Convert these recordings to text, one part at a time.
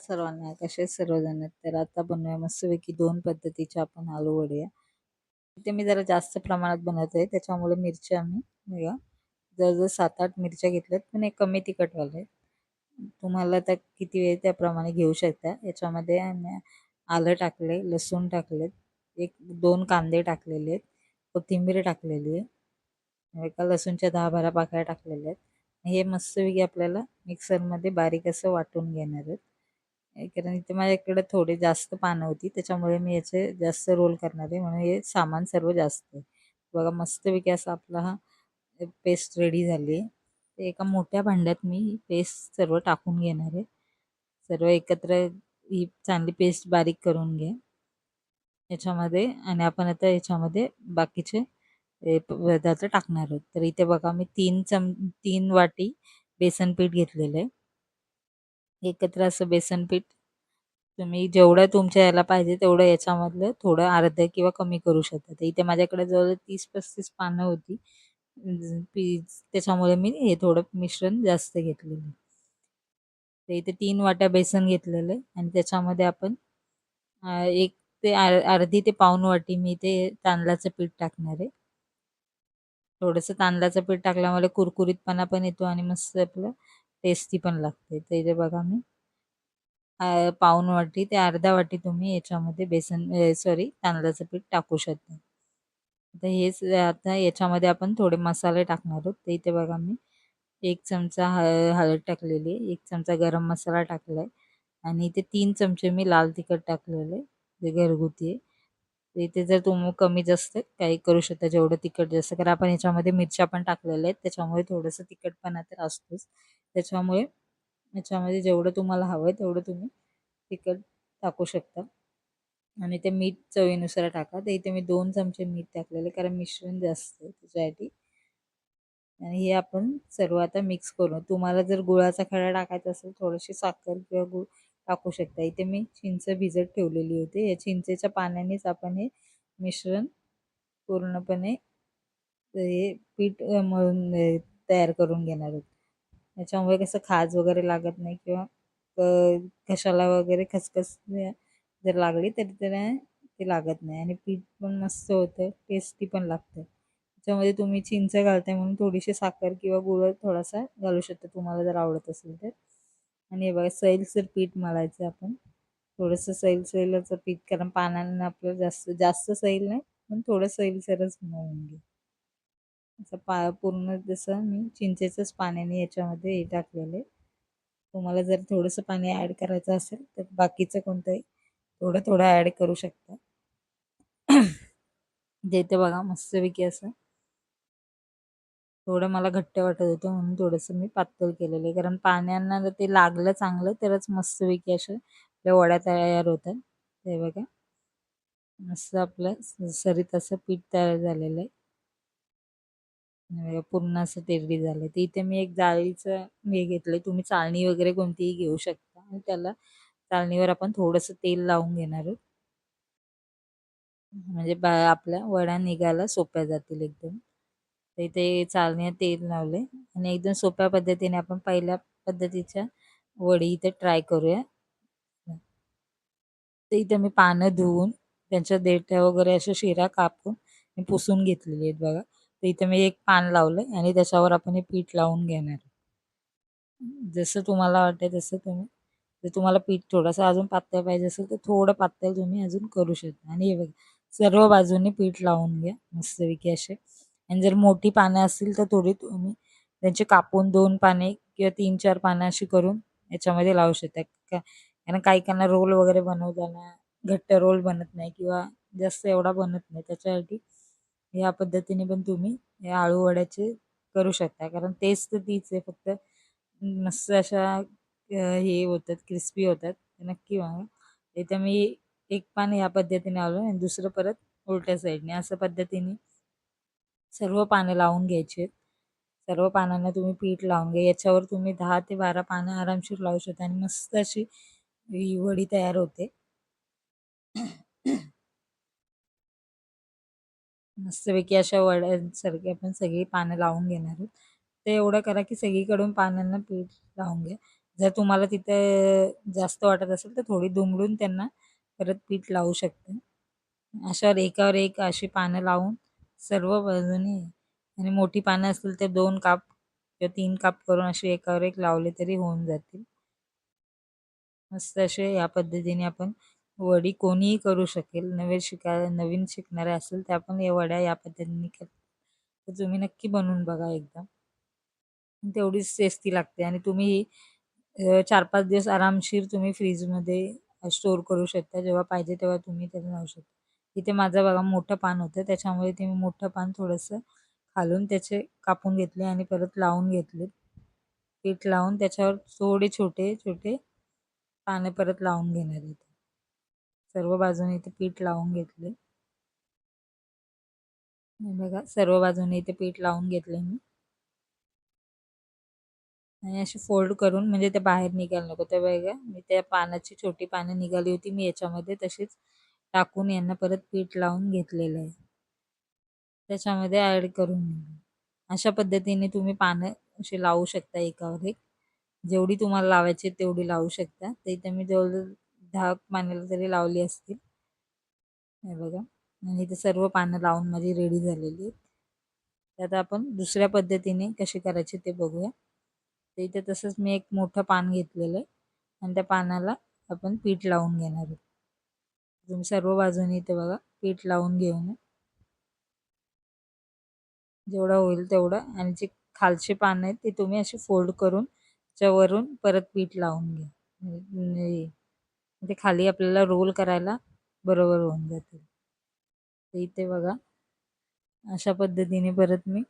सर्वांना कसे सर्वजण? आहेत? तर आता बनवूया मस्तपैकी दोन पद्धतीच्या आपण आलू वड्या इथे मी जरा जास्त प्रमाणात बनवत आहे त्याच्यामुळे मिरच्या मी बघा जवळजवळ सात आठ मिरच्या घेतल्यात पण एक कमी तिखटवाले आहेत. तुम्हाला त्या किती वेळ त्याप्रमाणे घेऊ शकता. याच्यामध्ये आम्ही आलं टाकले लसूण टाकलेत एक दोन कांदे टाकलेले आहेत कोथिंबीर टाकलेली आहे एका लसूणच्या दहा बारा पाकळ्या टाकलेल्या आहेत. हे मस्तपैकी आपल्याला मिक्सरमध्ये बारीक असं वाटून घेणार आहेत. कारण इथे माझ्याकडे थोडे जास्त पानं होती. त्याच्यामुळे मी याचे जास्त रोल करणार आहे. म्हणून हे सामान सर्व जास्त आहे. बघा मस्तपैकी असा आपला हा पेस्ट रेडी झाली आहे. एका मोठ्या भांड्यात मी ही पेस्ट सर्व टाकून घेणार आहे. सर्व एकत्र ही चांगली पेस्ट बारीक करून घे. याच्यामध्ये आणि आपण आता याच्यामध्ये बाकीचे पदार्थ टाकणार आहोत. तर इथे बघा मी तीन चम तीन वाटी बेसन पीठ घेतलेलं आहे. एकत्र असं बेसन पीठ तुम्ही जेवढं तुमच्या याला पाहिजे तेवढं याच्यामधलं थोडं अर्ध किंवा कमी करू शकता. तर इथे माझ्याकडे जवळ तीस पस्तीस पानं होती. त्याच्यामुळे मी हे थोडं मिश्रण जास्त घेतलेलं तर इथे तीन वाट्या बेसन घेतलेलं आहे आणि त्याच्यामध्ये आपण एक ते अर्धी ते पाऊन वाटी मी ते तांदळाचं पीठ टाकणार आहे. थोडंसं तांदळाचं पीठ टाकल्यामुळे कुरकुरीतपणा पण येतो आणि मस्त आपलं टेस्टी पण लागते. तर इथे बघा मी. पाऊन वाटी ते अर्धा वाटी तुम्ही याच्यामध्ये बेसन सॉरी तांदळाचं पीठ टाकू शकता. आता हेच आता याच्यामध्ये आपण थोडे मसाले टाकणार आहोत. तर इथे बघा मी एक चमचा हळद टाकलेली आहे. एक चमचा गरम मसाला टाकला आहे आणि इथे तीन चमचे मी लाल तिखट टाकलेले जे घरगुती आहे. इथे जर तुम्ही कमी जास्त काही करू शकता जेवढं तिखट जास्त कारण आपण याच्यामध्ये मिरच्या पण टाकलेल्या आहेत त्याच्यामुळे थोडंसं तिखटपणा तर असतोच. त्याच्यामुळे याच्यामध्ये जेवढं तुम्हाला हवं आहे तेवढं तुम्ही तिखट टाकू शकता. आणि ते मीठ चवीनुसार टाका. तर इथे मी दोन चमचे मीठ टाकलेले कारण मिश्रण जास्त आहे त्याच्यासाठी. आणि हे आपण सर्व आता मिक्स करू तुम्हाला जर गुळाचा खडा टाकायचा असेल थोडीशी साखर किंवा गुळ टाकू शकता. इथे मी चिंच भिजत ठेवलेली होती. या चिंचेच्या पाण्यानेच आपण हे मिश्रण पूर्णपणे हे पीठ मळून तयार करून घेणार आहोत. याच्यामुळे कसं खाज वगैरे लागत नाही किंवा घशाला वगैरे खसखस जर लागली तरी त्याला ते लागत नाही. आणि पीठ पण मस्त होतं. टेस्टी पण लागतं. त्याच्यामध्ये तुम्ही चिंच घालताय म्हणून थोडीशी साखर किंवा गुळ थोडासा घालू शकता. तुम्हाला जर आवडत असेल तर. आणि हे बघा सैलसर पीठ मळायचं आपण. थोडंसं सैल सैलाचं पीठ कारण पानांना आपलं जास्त जास्त सैल नाही पण थोडं सैलसरच मळून घे. असं पा पूर्ण जसं मी चिंचेचंच पाण्याने याच्यामध्ये हे टाकलेलं तुम्हाला जर थोडंसं पाणी ॲड करायचं असेल तर बाकीचं कोणतंही थोडं थोडं ॲड करू शकता. देते बघा मस्तपैकी असं थोडं मला घट्ट वाटत होतं म्हणून थोडंसं मी पातळ केलेलं आहे. कारण पाण्यांना जर ते लागलं चांगलं तरच मस्तपैकी असं आपल्या वड्या तयार होतात. ते बघा. मस्त आपलं सरीत असं पीठ तयार झालेलं आहे. पूर्ण असं तेरडी झालं. तर इथे मी एक जाळीचं हे घेतलं तुम्ही चाळणी वगैरे कोणतीही घेऊ शकता. आणि त्याला चाळणीवर आपण थोडंसं तेल लावून घेणार आहोत. म्हणजे बा आपल्या वड्या निघायला सोप्या जातील एकदम. तर इथे चालण्यात तेल लावले आणि एकदम सोप्या पद्धतीने आपण पहिल्या पद्धतीच्या वडी इथे ट्राय करूया. तर इथे मी पानं धुवून त्यांच्या देठ्या वगैरे अशा शिरा कापून मी पुसून घेतलेली आहेत बघा. तर इथे मी एक पान लावलं आणि त्याच्यावर आपण हे पीठ लावून घेणार जसं तुम्हाला वाटतं तसं तुम्ही जर तुम्हाला पीठ थोडंसं अजून पातळ पाहिजे असेल तर थोडं पातळ तुम्ही अजून करू शकता. आणि हे बघा सर्व बाजूनी पीठ लावून घ्या. मस्तपैकी असे. आणि जर मोठी पानं असतील तर थोडी तुम्ही त्यांचे कापून दोन पाने किंवा तीन चार पानं अशी करून याच्यामध्ये लावू शकता. का कारण काही काहींना रोल वगैरे बनवताना घट्ट रोल बनत नाही किंवा जास्त एवढा बनत नाही. त्याच्यासाठी ह्या पद्धतीने पण तुम्ही हे आळू वड्याचे करू शकता. कारण तेच तर तीच आहे. फक्त मस्त अशा हे होतात क्रिस्पी होतात. नक्की बघा. इथं मी एक पान या पद्धतीने आलो आणि दुसरं परत उलट्या साईडने असं पद्धतीने सर्व पानं लावून घ्यायची. आहेत सर्व पानांना तुम्ही पीठ लावून घ्या. याच्यावर तुम्ही दहा ते बारा पानं आरामशीर लावू शकता आणि मस्त अशी ही वडी तयार होते. मस्तपैकी अशा वड्यांसारखी आपण सगळी पानं लावून घेणार आहोत. ते एवढं करा की सगळीकडून पानांना पीठ लावून घ्या. जर तुम्हाला तिथे जास्त वाटत असेल तर थोडी दुमडून त्यांना परत पीठ लावू शकते. अशावर एकावर एक अशी पानं लावून सर्व बाजूनी. आणि मोठी पानं असतील तर दोन काप किंवा तीन काप करून असे एकावर एक लावले तरी होऊन जातील. मस्त असे या पद्धतीने आपण वडी कोणीही करू शकेल नवीन शिकाय नवीन शिकणारे असेल तर आपण या वड्या या पद्धतीने कर तर तुम्ही नक्की बनवून बघा एकदा. तेवढीच टेस्टी लागते आणि तुम्ही चार पाच दिवस आरामशीर तुम्ही फ्रीजमध्ये स्टोर करू शकता. जेव्हा पाहिजे तेव्हा तुम्ही त्याला लावू शकता. इथे माझं बघा मोठं पान होतं. त्याच्यामुळे ते मी मोठं पान थोडंसं खालून त्याचे कापून घेतले आणि परत लावून घेतले. पीठ लावून त्याच्यावर थोडे छोटे छोटे पानं परत लावून घेणार इथे सर्व बाजूने इथे पीठ लावून घेतले. बघा सर्व बाजूने इथे पीठ लावून घेतले मी. आणि अशी फोल्ड करून म्हणजे ते बाहेर निघायला नको. त्या बघा मी त्या पानाची छोटी पानं निघाली होती. मी याच्यामध्ये तशीच टाकून यांना परत पीठ लावून घेतलेलं आहे. त्याच्यामध्ये ॲड करून अशा पद्धतीने तुम्ही पानं अशी लावू शकता एकावर एक. जेवढी तुम्हाला लावायची तेवढी लावू शकता. ते इथे मी जवळजवळ दहा पाण्याला तरी लावली असतील. हे बघा. आणि इथे सर्व पानं लावून माझी रेडी झालेली आहेत. त्यात आपण दुसऱ्या पद्धतीने कशी करायची ते बघूया. तर इथे तसंच मी एक मोठं पान घेतलेलं आहे. आणि त्या पानाला आपण पीठ लावून घेणार आहोत. तुम्ही सर्व बाजूने इथे बघा पीठ लावून घेऊन. जेवढा होईल तेवढं. आणि जे खालचे पान आहेत ते तुम्ही असे फोल्ड करून त्याच्यावरून परत पीठ लावून घ्या. म्हणजे ते म्हणजे खाली आपल्याला रोल करायला बरोबर होऊन जातील. तर इथे बघा. अशा पद्धतीने परत मी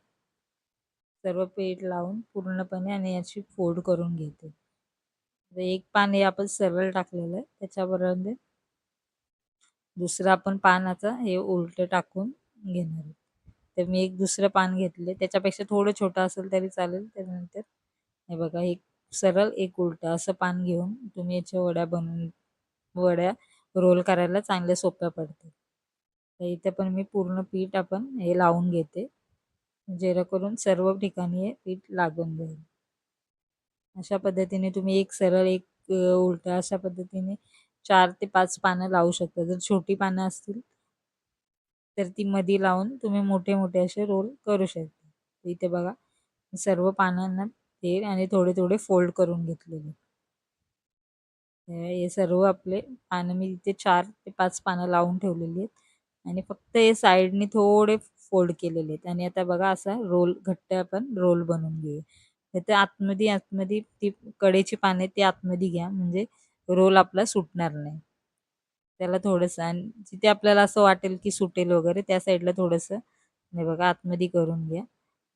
सर्व पीठ लावून पूर्णपणे आणि याची फोल्ड करून घेते. एक पान हे आपण सरळ टाकलेलं आहे. त्याच्याबरोबर दुसरं आपण पानाचं हे उलटं टाकून घेणार तर मी एक दुसरं पान घेतले त्याच्यापेक्षा थोडं छोटं असेल तरी चालेल. त्यानंतर हे बघा एक सरळ एक उलटं असं पान घेऊन तुम्ही याच्या वड्या बनवून वड्या रोल करायला चांगल्या सोप्या पडतील. तर इथे पण मी पूर्ण पीठ आपण हे लावून घेते. जेणेकरून सर्व ठिकाणी हे पीठ लागून जाईल. अशा पद्धतीने तुम्ही एक सरळ एक उलटं अशा पद्धतीने चार ते पाच पानं लावू शकता. जर छोटी पानं असतील तर ती मधी लावून तुम्ही मोठे मोठे असे रोल करू शकता. इथे बघा सर्व पानांना तेल आणि थोडे थोडे फोल्ड करून घेतलेले. हे सर्व आपले पानं मी इथे चार ते पाच पानं लावून ठेवलेली आहेत. आणि फक्त हे साईडने थोडे फोल्ड केलेले आहेत. आणि आता बघा असा रोल घट्ट आपण रोल बनवून घेऊ तर आतमध्ये आतमध्ये ती कडेची पाने ती आतमध्ये घ्या. म्हणजे रोल आपला सुटणार नाही. त्याला थोडंसं आणि जिथे आपल्याला असं वाटेल की सुटेल वगैरे त्या साईडला थोडंसं नाही बघा आतमध्ये करून घ्या.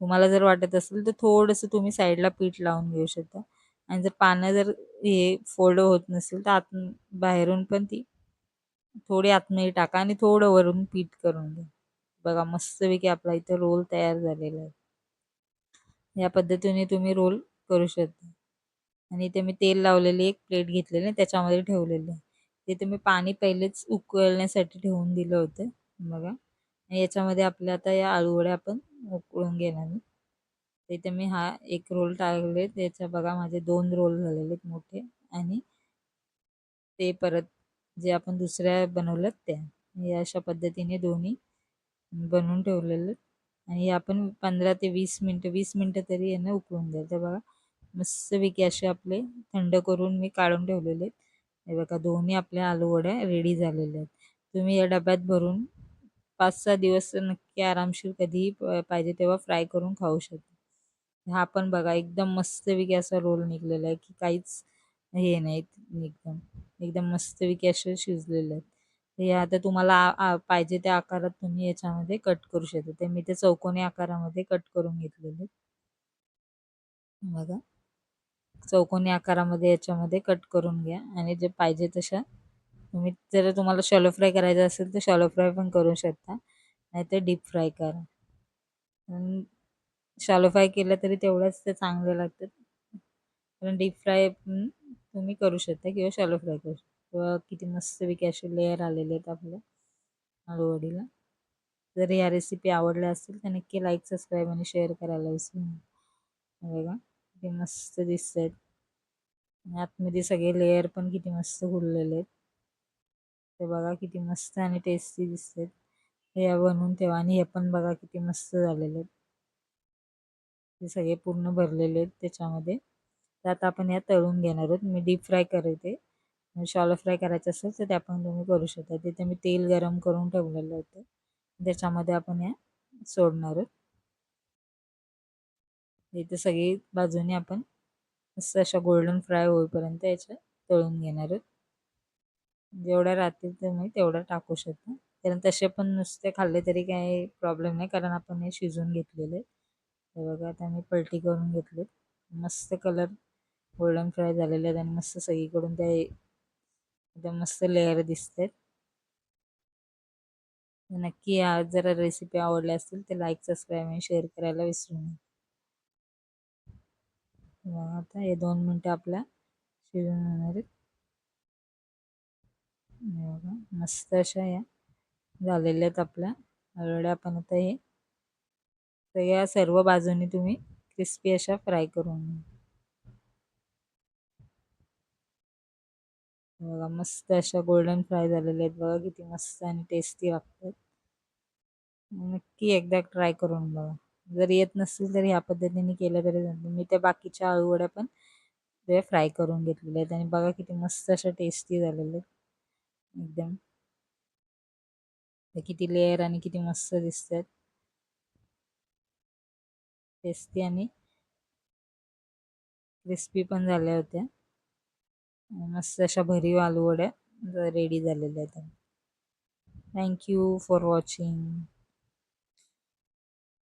तुम्हाला जर वाटत असेल तर थोडंसं तुम्ही साईडला पीठ लावून घेऊ शकता. आणि जर पानं जर हे फोल्ड होत नसेल तर आत बाहेरून पण ती थोडी आतमध्ये टाका आणि थोडं वरून पीठ करून घ्या. बघा मस्तपैकी आपला इथं रोल तयार झालेला आहे. या पद्धतीने तुम्ही रोल करू शकता. आणि इथे मी तेल लावलेली एक प्लेट घेतलेली त्याच्यामध्ये ठेवलेलं. आहे तिथे मी पाणी पहिलेच उकळण्यासाठी ठेवून दिलं होतं बघा. याच्यामध्ये आपल्या आता या आळूवड्या आपण उकळून घेणार तिथे मी हा एक रोल टाकले त्याच्या बघा माझे दोन रोल झालेले मोठे. आणि ते परत जे आपण दुसऱ्या बनवलं त्या अशा पद्धतीने दोन्ही बनवून ठेवलेलं आणि आपण पंधरा ते वीस मिनटं वीस मिनटं तरी यांना उकळून द्यायचं. तर बघा मस्तपैकी असे आपले थंड करून मी काढून ठेवलेले आहेत. हे बघा दोन्ही आपल्या आलू वड्या रेडी झालेल्या आहेत. तुम्ही या डब्यात भरून पाच सहा दिवस नक्की आरामशीर कधीही पाहिजे तेव्हा फ्राय करून खाऊ शकता. हा पण बघा एकदम मस्तपैकी असा रोल निघलेला आहे की काहीच हे नाही एकदम. एकदम मस्तपैकी असे शिजलेले आहेत. हे आता तुम्हाला पाहिजे त्या आकारात तुम्ही याच्यामध्ये कट करू शकता. ते मी ते चौकोनी आकारामध्ये कट करून घेतलेले बघा. चौकोनी आकारामध्ये याच्यामध्ये कट करून घ्या. आणि जे पाहिजे तशा तुम्ही जर तुम्हाला शॅलो फ्राय करायचं असेल तर शॅलो फ्राय पण करू शकता. नाहीतर डीप फ्राय करा. शॅलो फ्राय केलं तरी तेवढंच ते चांगलं लागतात पण डीप फ्राय तुम्ही करू शकता किंवा शॅलो फ्राय करू शकता. किंवा किती मस्तपैकी असे लेअर आलेले आहेत आपल्या आलूवडीला जर या रेसिपी आवडल्या असतील तर नक्की लाईक सबस्क्राईब आणि शेअर करायला विसरू बघा. किती मस्त दिसत आहेत आतमध्ये सगळे लेअर पण किती मस्त फुललेले आहेत. ते बघा किती मस्त आणि टेस्टी दिसतात हे बनवून ठेवा आणि हे पण बघा किती मस्त झालेले आहेत. ते सगळे पूर्ण भरलेले आहेत त्याच्यामध्ये. तर आता आपण या तळून घेणार आहोत. मी डीप फ्राय करते. शॉलो फ्राय करायचं असेल तर ते आपण तुम्ही करू शकता. तिथे मी तेल गरम करून ठेवलेलं होतं. त्याच्यामध्ये आपण या सोडणार आहोत. इथे सगळी बाजूने आपण मस्त अशा गोल्डन फ्राय होईपर्यंत याच्या तळून घेणार आहोत. जेवढ्या राहतील तुम्ही तेवढं टाकू शकता. कारण तसे पण नुसते खाल्ले तरी काही प्रॉब्लेम नाही कारण आपण हे शिजवून घेतलेले हे बघा आता मी पलटी करून घेतले मस्त कलर गोल्डन फ्राय झालेले आहेत आणि मस्त सगळीकडून ते एकदम मस्त लेअर दिसतात नक्की आज जरा रेसिपी आवडल्या असतील तर लाईक सबस्क्राईब आणि शेअर करायला विसरू नये आता हे दोन मिनटं आपल्या शिजून होणार आहेत. बघा मस्त अशा या झालेल्या आहेत आपल्या. ऑलरेडी पण आता हे. या सर्व बाजूनी तुम्ही क्रिस्पी अशा फ्राय करून बघा मस्त अशा गोल्डन फ्राय झालेल्या आहेत. बघा किती मस्त आणि टेस्टी लागतात नक्की एकदा ट्राय करून बघा. जर येत नसेल तर ह्या पद्धतीने केलं तरी मी त्या बाकीच्या आळूवड्या पण ते फ्राय करून घेतलेले आहेत आणि बघा किती मस्त अशा टेस्टी झालेले आहेत. एकदम. किती लेअर आणि किती मस्त दिसत आहेत टेस्टी आणि क्रिस्पी पण झाल्या होत्या. मस्त अशा भरीव आलूवड्या रेडी झालेल्या आहेत. Thank you for watching